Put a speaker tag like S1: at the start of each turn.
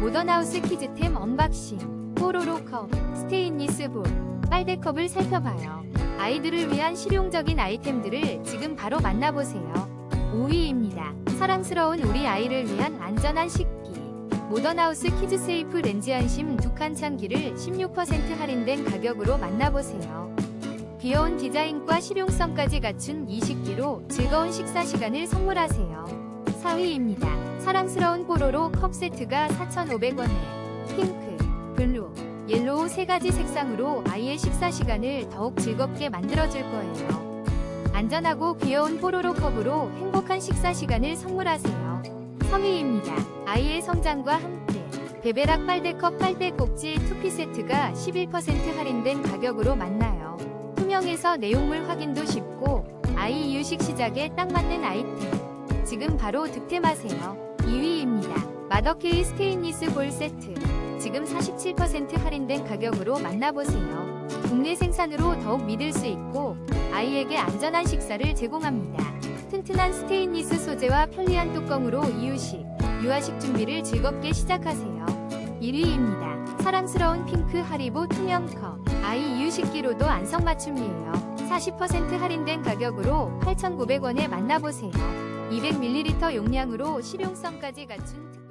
S1: 모던하우스 키즈템 언박싱 뽀로로 컵, 스테인리스 볼, 빨대컵을 살펴봐요. 아이들을 위한 실용적인 아이템들을 지금 바로 만나보세요. 5위입니다. 사랑스러운 우리 아이를 위한 안전한 식기. 모던하우스 키즈세이프 렌즈 안심 두 칸 참기를 16% 할인된 가격으로 만나보세요. 귀여운 디자인과 실용성까지 갖춘 이 식기로 즐거운 식사 시간을 선물하세요. 4위입니다. 사랑스러운 뽀로로 컵 세트가 4,500원에 핑크, 블루, 옐로우 세 가지 색상으로 아이의 식사 시간을 더욱 즐겁게 만들어줄 거예요. 안전하고 귀여운 뽀로로 컵으로 행복한 식사 시간을 선물하세요. 3위입니다. 아이의 성장과 함께 베베락 빨대컵 빨대 꼭지 투피 세트가 11% 할인된 가격으로 만나요. 투명해서 내용물 확인도 쉽고 아이 이유식 시작에 딱 맞는 아이템. 지금 바로 득템하세요. 2위입니다. 마더케이 스테인리스 볼 세트. 지금 47% 할인된 가격으로 만나보세요. 국내 생산으로 더욱 믿을 수 있고 아이에게 안전한 식사를 제공합니다. 튼튼한 스테인리스 소재와 편리한 뚜껑으로 이유식, 유아식 준비를 즐겁게 시작하세요. 1위입니다. 사랑스러운 핑크 하리보 투명컵. 아이 이유식기로도 안성맞춤이에요. 40% 할인된 가격으로 8,900원에 만나보세요. 200ml 용량으로 실용성까지 갖춘